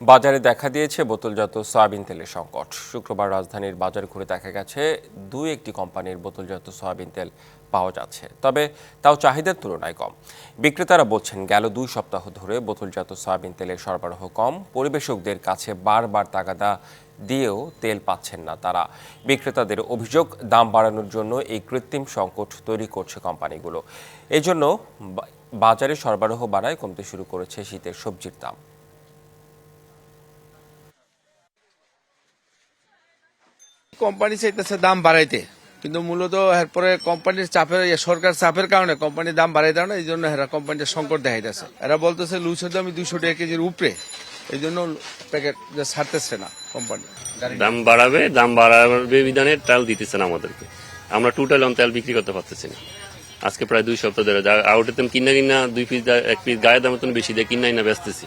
বাজারে দেখা দিয়েছে বোতলজাত সয়াবিন তেলের সংকট। শুক্রবার রাজধানীর বাজার ঘুরে দেখা গেছে দুই একটি কোম্পানির বোতলজাত সয়াবিন তেল পাওয়া যাচ্ছে, তবে তাও চাহিদার তুলনায় কম। বিক্রেতারা বলছেন, গেল দুই সপ্তাহ ধরে বোতলজাত সয়াবিন তেলের সরবরাহ কম। পরিবেশকদের কাছে বারবার তাগাদা দিয়েও তেল পাচ্ছেন না তারা। বিক্রেতাদের অভিযোগ, দাম বাড়ানোর জন্য এই কৃত্রিম সংকট তৈরি করছে কোম্পানিগুলো। এজন্য বাজারে সরবরাহ বাড়ায় কমতে শুরু করেছে শীতের সবজির দাম। কোম্পানি চাইতেছে দাম বাড়াইতে। কিন্তু মূলত এরপরে কোম্পানির চাপের সরকার চাপের কারণে কোম্পানির দাম বাড়াই দেয় না, এই জন্য এরা কোম্পানির সংকট দেখাইতেছে। এরা বলতেছে লুচের দামি দুশো টাকা কেজির উপরে। এই জন্য প্যাকেট ছাড়তেছে না কোম্পানি। দাম বাড়াবে দাম বাড়াবে বিধানে তেল দিতেছে না আমাদেরকে। আমরা টোটাল অন তেল বিক্রি করতে পারতেছি না। আজকে প্রায় দুই সপ্তাহ ধরে আউটের তেম কিনা কিনা দুই পিস এক পিস গায়ের দামের তুমি বেশি দিয়ে কিনা কিনা বেচতেছি